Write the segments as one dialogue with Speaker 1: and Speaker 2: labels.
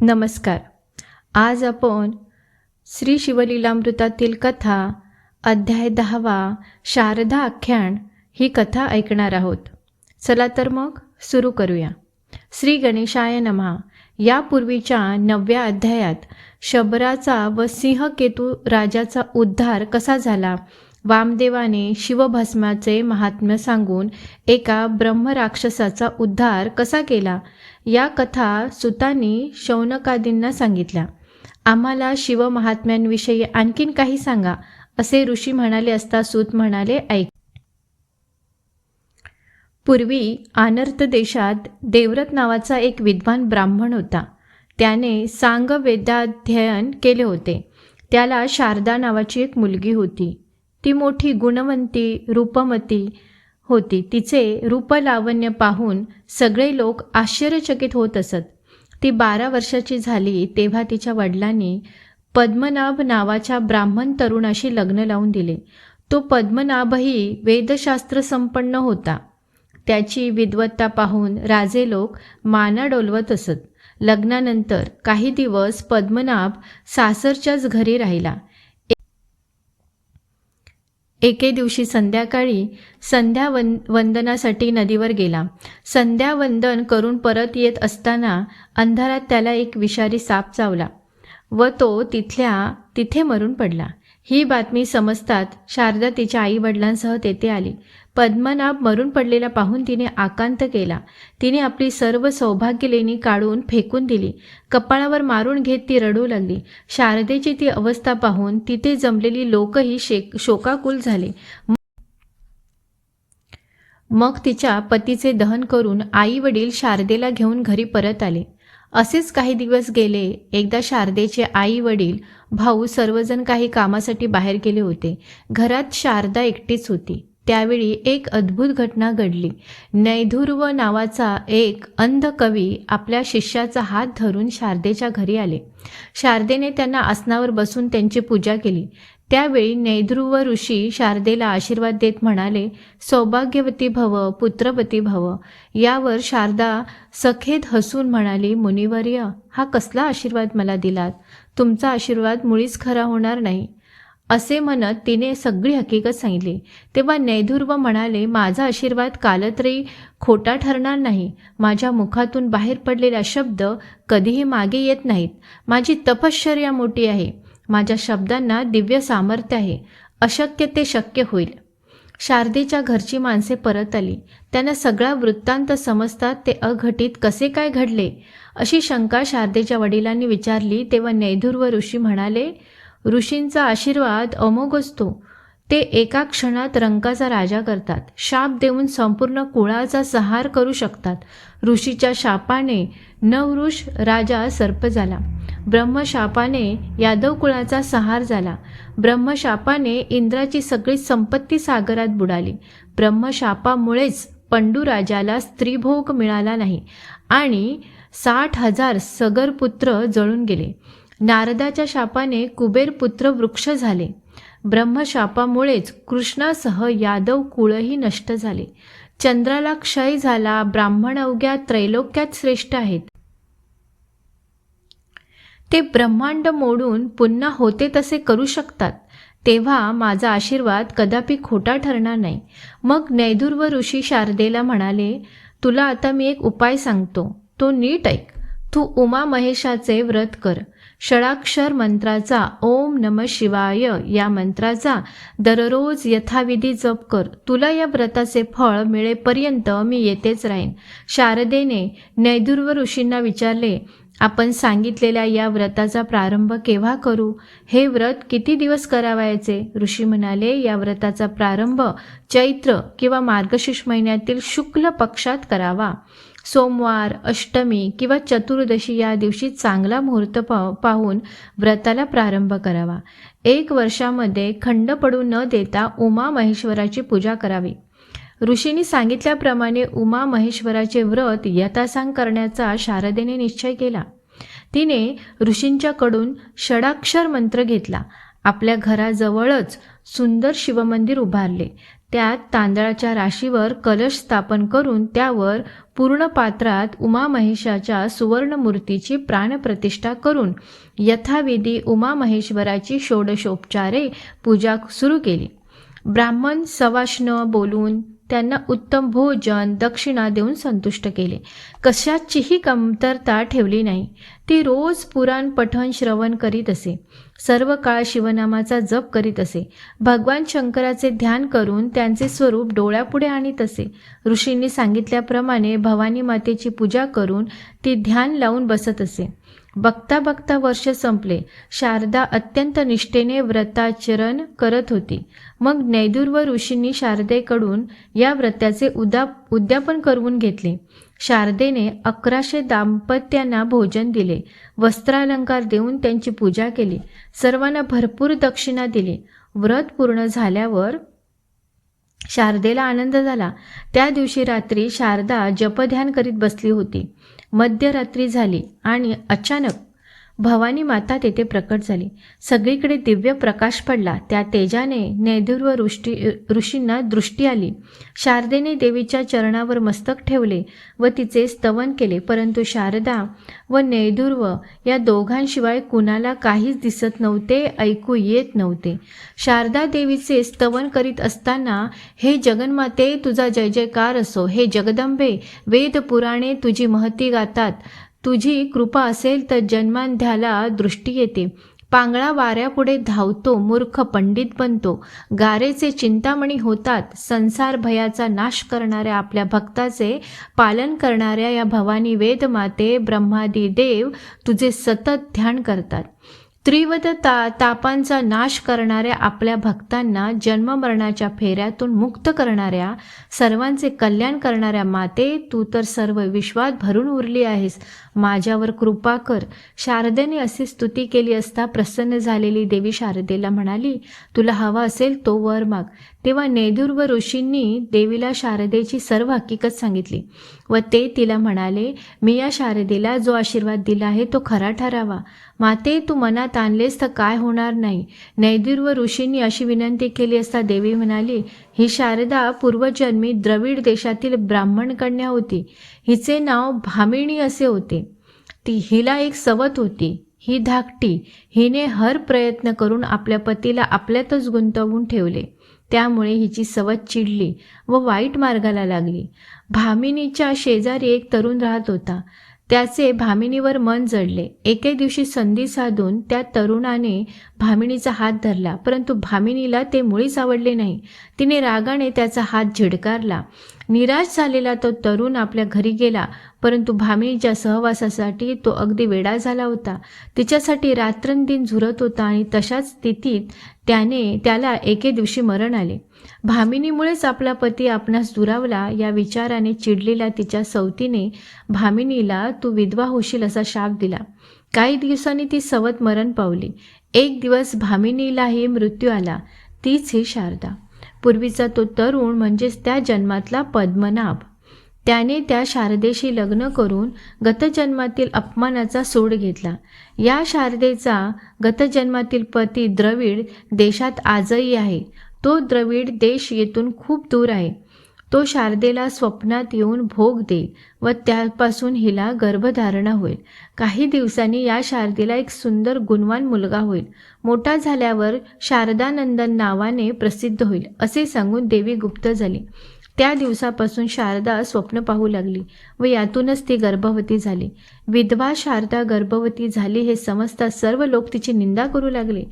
Speaker 1: नमस्कार. आज आपण श्री शिवलीलामृतातील कथा अध्याय दहावा शारदा आख्यान ही कथा ऐकणार आहोत. चला तर मग सुरू करूया. श्री गणेशाय नमहा. यापूर्वीच्या नवव्या अध्यायात शबराचा व सिंहकेतू राजाचा उद्धार कसा झाला? वामदेवाने शिवभस्माचे महात्म्य सांगून एका ब्रह्मराक्षसाचा उद्धार कसा केला? या कथा सुतांनी शौनकादींना सांगितल्या. आम्हाला शिवमहात्म्यांविषयी आणखीन काही सांगा असे ऋषी म्हणाले असता सूत म्हणाले ऐक. पूर्वी आनर्त देशात देवरत नावाचा एक विद्वान ब्राह्मण होता. त्याने सांग वेदाध्ययन केले होते. त्याला शारदा नावाची एक मुलगी होती. ती मोठी गुणवंती रूपमती होती. तिचे रूपलावण्य पाहून सगळे लोक आश्चर्यचकित होत असत. ती बारा वर्षाची झाली तेव्हा तिच्या वडिलांनी पद्मनाभ नावाच्या ब्राह्मण तरुणाशी लग्न लावून दिले. तो पद्मनाभही वेदशास्त्र संपन्न होता. त्याची विद्वत्ता पाहून राजे लोक माना डोलवत असत. लग्नानंतर काही दिवस पद्मनाभ सासरच्याच घरी राहिला. एके दिवशी संध्याकाळी संध्या वन वंदनासाठी नदीवर गेला. संध्यावंदन करून परत येत असताना अंधारात त्याला एक विषारी साप चावला व तो तिथल्या तिथे मरून पडला. ही बातमी समजतात शारदा तिच्या आई वडिलांसह तेथे आली. पद्मनाभ मरून पडलेला पाहून तिने आकांत केला. तिने आपली सर्व सौभाग्यलेणी काढून फेकून दिली. कपाळावर मारून घेत ती रडू लागली. शारदेची ती अवस्था पाहून तिथे जमलेली लोकही शेक शोकाकुल झाले. मग तिच्या पतीचे दहन करून आई वडील शारदेला घेऊन घरी परत आले. असेच काही दिवस गेले एकदा शारदेचे आई वडील भाऊ सर्वजण काही कामासाठी बाहेर गेले होते. घरात शारदा एकटीच होती. त्यावेळी एक अद्भुत घटना घडली. नैधुर्व नावाचा एक अंध कवी आपल्या शिष्याचा हात धरून शारदेच्या घरी आले. शारदेने त्यांना आसनावर बसून त्यांची पूजा केली. त्यावेळी नैध्रुव ऋषी शारदेला आशीर्वाद देत म्हणाले सौभाग्यवती भव पुत्रवती भव. यावर शारदा सखेत हसून म्हणाली मुनिवर्य हा कसला आशीर्वाद मला दिलात? तुमचा आशीर्वाद मुळीच खरा होणार नाही. असे म्हणत तिने सगळी हकीकत सांगितली. तेव्हा नैधुर्व म्हणाले माझा आशीर्वाद कालत्रयी खोटा ठरणार नाही. माझ्या मुखातून बाहेर पडलेला शब्द कधीही मागे येत नाहीत. माझी तपश्चर्या मोठी आहे. माझ्या शब्दांना दिव्य सामर्थ्य आहे. अशक्य ते शक्य होईल. शारदेच्या घरची माणसे परत आली. त्यांना सगळा वृत्तांत समजतात ते अघटित कसे काय घडले? अशी शंका शारदेच्या वडिलांनी विचारली तेव्हा नैधुर्व ऋषी म्हणाले ऋषींचा आशीर्वाद अमोघ असतो. ते एका क्षणात रंकाचा राजा करतात. शाप देऊन संपूर्ण कुळाचा सहार करू शकतात. ऋषीच्या शापाने नवऋष राजा सर्प झाला. ब्रह्मशापाने यादव कुळाचा सहार झाला. ब्रह्मशापाने इंद्राची सगळी संपत्ती सागरात बुडाली. ब्रह्मशापामुळेच पंडूराजाला स्त्रीभोग मिळाला नाही आणि साठ हजार सगरपुत्र जळून गेले. नारदाच्या शापाने कुबेरपुत्र वृक्ष झाले. ब्रह्मशापामुळेच कृष्णासह यादव कुळही नष्ट झाले. चंद्राला क्षय झाला ब्राह्मण अवघ्या त्रैलोक्यात श्रेष्ठ आहेत. ते ब्रह्मांड मोडून पुन्हा होते तसे करू शकतात. तेव्हा माझा आशीर्वाद कदापि खोटा ठरणार नाही. मग नैदुर्व ऋषी शारदेला म्हणाले तुला आता मी एक उपाय सांगतो. तो नीट ऐक. तू उमा महेशाचे व्रत कर. षडाक्षर मंत्राचा ओम नम शिवाय या मंत्राचा दररोज यथाविधी जप कर. तुला या व्रताचे फळ मिळेपर्यंत मी येतेच राहीन. शारदेने नैदुर्व ऋषींना विचारले आपण सांगितलेल्या या व्रताचा प्रारंभ केव्हा करू? हे व्रत किती दिवस करावायचे? ऋषी म्हणाले या व्रताचा प्रारंभ चैत्र किंवा मार्गशीर्ष महिन्यातील शुक्ल पक्षात करावा. सोमवार अष्टमी किंवा चतुर्दशी या दिवशी चांगला मुहूर्त पा पाहून व्रताला प्रारंभ करावा. एक वर्षामध्ये खंड पडू न देता उमा महेश्वराची पूजा करावी. ऋषींनी सांगितल्याप्रमाणे उमा महेश्वराचे व्रत यथासांग करण्याचा शारदेने निश्चय केला. तिने ऋषींच्याकडून षडाक्षर मंत्र घेतला. आपल्या घराजवळच सुंदर शिवमंदिर उभारले. त्यात तांदळाच्या राशीवर कलश स्थापन करून त्यावर पूर्ण पात्रात उमामहेशाच्या सुवर्णमूर्तीची प्राणप्रतिष्ठा करून यथाविधी उमा महेश्वराची षोडशोपचारे पूजा सुरू केली. ब्राह्मण सवाष्ण बोलून त्यांना उत्तम भोजन दक्षिणा देऊन संतुष्ट केले. कशाचीही कमतरता ठेवली नाही. ती रोज पुराण पठण श्रवण करीत असे. सर्व काळ शिवनामाचा जप करीत असे. भगवान शंकराचे ध्यान करून त्यांचे स्वरूप डोळ्यापुढे आणीत असे ऋषींनी सांगितल्याप्रमाणे भवानी मातेची पूजा करून ती ध्यान लावून बसत असे. बघता बघता वर्ष संपले. शारदा अत्यंत निष्ठेने व्रताचरण करत होती. मग नैदुर्व ऋषींनी शारदेकडून या व्रताचे उदा उद्यापन करवून घेतले. शारदेने अकराशे दाम्पत्यांना भोजन दिले. वस्त्रालंकार देऊन त्यांची पूजा केली. सर्वांना भरपूर दक्षिणा दिली. व्रत पूर्ण झाल्यावर शारदेला आनंद झाला. त्या दिवशी रात्री शारदा जपध्यान करीत बसली होती. मध्यरात्री झाली आणि अचानक भवानी माता तेथे प्रकट झाली. सगळीकडे दिव्य प्रकाश पडला. त्या तेजाने नैदुर्व ऋष्टी ऋषींना दृष्टी आली. शारदेने देवीच्या चरणावर मस्तक ठेवले व तिचे स्तवन केले. परंतु शारदा व नैदुर्व या दोघांशिवाय कुणाला काहीच दिसत नव्हते ऐकू येत नव्हते. शारदा देवीचे स्तवन करीत असताना हे जगन्माते तुझा जय जयकार असो. हे जगदंबे वेद पुराणे तुझी महती गातात. तुझी कृपा असेल तर जन्मांध्याला दृष्टी येते. पांगळा वाऱ्यापुढे धावतो मूर्ख पंडित बनतो. गारेचे चिंतामणी होतात संसार भयाचा नाश करणाऱ्या आपल्या भक्ताचे पालन करणाऱ्या या भवानी वेदमाते ब्रह्मादी देव तुझे सतत ध्यान करतात. त्रिवद ता तापांचा नाश करणाऱ्या आपल्या भक्तांना जन्ममरणाच्या फेऱ्यातून मुक्त करणाऱ्या सर्वांचे कल्याण करणाऱ्या माते तू तर सर्व विश्वात भरून उरली आहेस. माझ्यावर कृपा कर. शारदेने अशी स्तुती केली असता प्रसन्न झालेली देवी शारदेला म्हणाली तुला हवा असेल तो वर माग. तेव्हा नेदूर व ऋषींनी देवीला शारदेची सर्व हकीकत सांगितली व ते तिला म्हणाले मी या शारदेला जो आशीर्वाद दिला आहे तो खरा ठरावा. माते तू मनात आणलेस तर काय होणार नाही. नैदूर व ऋषींनी अशी विनंती केली असता देवी म्हणाली ही शारदा पूर्वजन्मी द्रविड देशातील ब्राह्मण कन्या होती. हिचे नाव भामिणी असे होते. ती हिला एक सवत होती. ही धाकटी हिने हर प्रयत्न करून आपल्या पतीला आपल्यातच गुंतवून ठेवले. त्यामुळे हिची सवत चिडली व वाईट मार्गाला लागली. भामिनीच्या शेजारी एक तरुण राहत होता. त्याचे भामिनीवर मन जडले. एके दिवशी संधी साधून त्या तरुणाने भामिनीचा हात धरला. परंतु भामिनीला ते मुळीच आवडले नाही. तिने रागाने त्याचा हात झिडकारला. निराश झालेला तो तरुण आपल्या घरी गेला परंतु भामिनीच्या सहवासासाठी तो अगदी वेडा झाला होता. तिच्यासाठी रात्रंदिन झुरत होता आणि तशाच स्थितीत त्याने त्याला एके दिवशी मरण आले. भामिनीमुळेच आपला पती आपणास दुरावला या विचाराने चिडलेल्या तिच्या सवतीने भामिनीला तू विधवा होशील असा शाप दिला. काही दिवसांनी ती सवत मरण पावली. एक दिवस भामिनीलाही मृत्यू आला. तीच ही शारदा. पूर्वीचा तो तरुण म्हणजेच त्या जन्मातला पद्मनाभ. त्याने त्या शारदेशी लग्न करून गतजन्मातील अपमानाचा सूड घेतला. या शारदेचा गतजन्मातील पती द्रविड देशात आजही आहे. तो द्रविड देश येथून खूप दूर आहे. तो शारदेला स्वप्नात येऊन भोग देईल व त्यापासून हिला गर्भधारणा होईल. काही दिवसांनी या शारदेला एक सुंदर गुणवान मुलगा होईल. मोठा झाल्यावर शारदानंदन नावाने प्रसिद्ध होईल असे सांगून देवी गुप्त झाली. त्या दिवसापासून शारदा स्वप्न पाहू लागली व यातूनच ती गर्भवती झाली. विधवा शारदा गर्भवती झाली हे समजता सर्व लोक तिची निंदा करू लागले.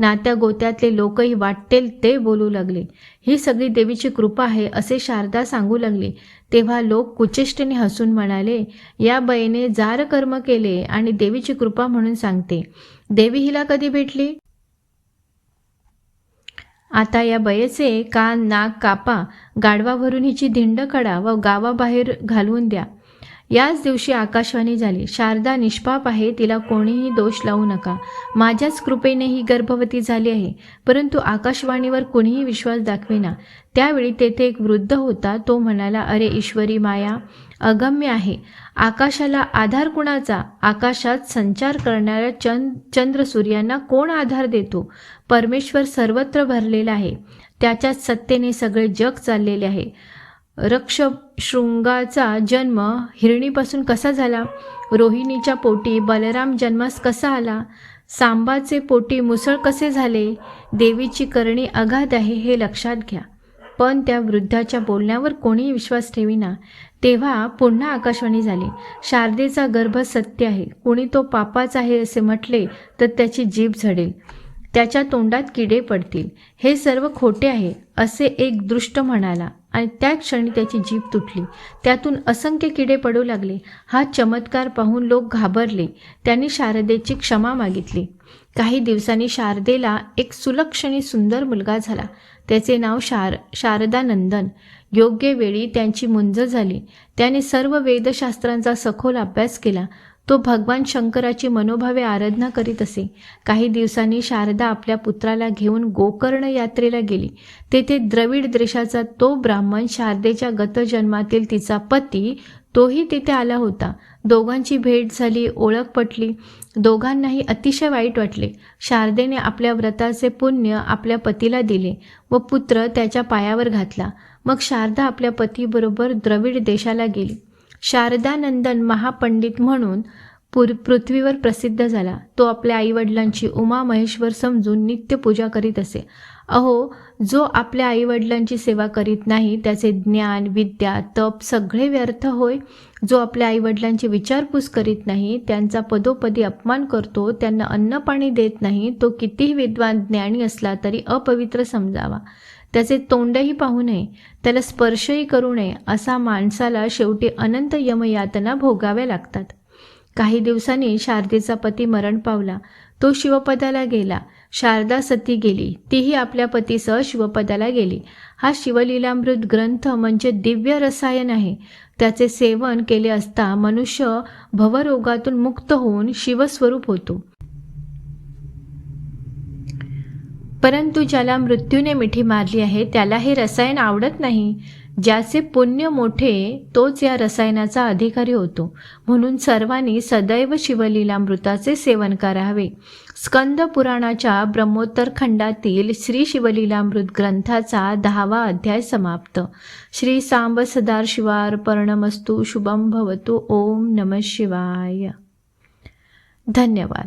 Speaker 1: नात्या गोत्यातले लोकही वाटेल ते बोलू लागले. ही सगळी देवीची कृपा आहे असे शारदा सांगू लागले. तेव्हा लोक कुचेष्टेने हसून म्हणाले या बयेने जार कर्म केले आणि देवीची कृपा म्हणून सांगते. देवी हिला कधी भेटली? आता या बयेचे कान नाक कापा गाडवावरून हिची धिंड काढा व गावाबाहेर घालवून द्या. याच दिवशी आकाशवाणी झाली. शारदा निष्पाप आहे तिला कोणीही दोष लावू नका. माझ्याच कृपेने ही गर्भवती झाली आहे परंतु आकाशवाणीवर कुणीही विश्वास दाखवेना. त्यावेळी तेथे एक वृद्ध होता तो म्हणाला अरे ईश्वरी माया अगम्य आहे. आकाशाला आधार कुणाचा? आकाशात संचार करणाऱ्या चंद चंद्र सूर्यांना कोण आधार देतो? परमेश्वर सर्वत्र भरलेला आहे. त्याच्याच सत्तेने सगळे जग चाललेले आहे. रक्षशृंगाचा जन्म हिरणीपासून कसा झाला? रोहिणीच्या पोटी बलराम जन्मास कसा आला? सांबाचे पोटी मुसळ कसे झाले? देवीची करणी अगाध आहे हे लक्षात घ्या. पण त्या वृद्धाच्या बोलण्यावर कोणीही विश्वास ठेवीना. तेव्हा पुन्हा आकाशवाणी झाली. शारदेचा गर्भ सत्य आहे. कोणी तो पापाच आहे असे म्हटले तर त्याची जीभ झडेल. त्याच्या तोंडात किडे पडतील. हे सर्व खोटे आहे असे एक दृष्ट म्हणाला. आणि त्या क्षणी त्याची जीभ तुटली. त्यातून असंख्य किडे पडू लागले. हा चमत्कार पाहून लोक घाबरले. त्यांनी शारदेची क्षमा मागितली. काही दिवसांनी शारदेला एक सुलक्षणी सुंदर मुलगा झाला. त्याचे नाव शार शारदानंदन योग्य वेळी त्यांची मुंज झाली. त्याने सर्व वेदशास्त्रांचा सखोल अभ्यास केला. तो भगवान शंकराची मनोभावे आराधना करीत असे. काही दिवसांनी शारदा आपल्या पुत्राला घेऊन गोकर्ण यात्रेला गेली. तेथे द्रविड देशाचा तो ब्राह्मण शारदेच्या गतजन्मातील तिचा पती तोही तिथे आला होता. दोघांची भेट झाली ओळख पटली. दोघांनाही अतिशय वाईट वाटले. शारदेने आपल्या व्रताचे पुण्य आपल्या पतीला दिले व पुत्र त्याच्या पायावर घातला. मग शारदा आपल्या पतीबरोबर द्रविड देशाला गेली. शारदानंदन महापंडित म्हणून पुर पृथ्वीवर प्रसिद्ध झाला. तो आपल्या आईवडिलांची उमा महेश्वर समजून नित्य पूजा करीत असे. अहो जो आपल्या आईवडिलांची सेवा करीत नाही त्याचे ज्ञान विद्या तप सगळे व्यर्थ होय. जो आपल्या आईवडिलांची विचारपूस करीत नाही त्यांचा पदोपदी अपमान करतो त्यांना अन्न पाणी देत नाही तो कितीही विद्वान ज्ञानी असला तरी अपवित्र समजावा. त्याचे तोंडही पाहू नये त्याला स्पर्शही करू नये असा माणसाला शेवटी अनंत यमयातना भोगाव्या लागतात. काही दिवसांनी शारदेचा पती मरण पावला. तो शिवपदाला गेला. शारदा सती गेली. तीही आपल्या पतीसह शिवपदाला गेली. हा शिवलीलामृत ग्रंथ म्हणजे दिव्य रसायन आहे. त्याचे सेवन केले असता मनुष्य भवरोगातून मुक्त होऊन शिवस्वरूप होतो. परंतु ज्याला मृत्यूने मिठी मारली आहे त्याला हे रसायन आवडत नाही. ज्याचे पुण्य मोठे तोच या रसायनाचा अधिकारी होतो. म्हणून सर्वांनी सदैव शिवलीलामृताचे सेवन करावे. स्कंद पुराणाच्या ब्रह्मोत्तर खंडातील श्री शिवलीलामृत ग्रंथाचा दहावा अध्याय समाप्त. श्री सांब सदार शिवार पर्णमस्तु शुभम भवतु ओम नम शिवाय. धन्यवाद.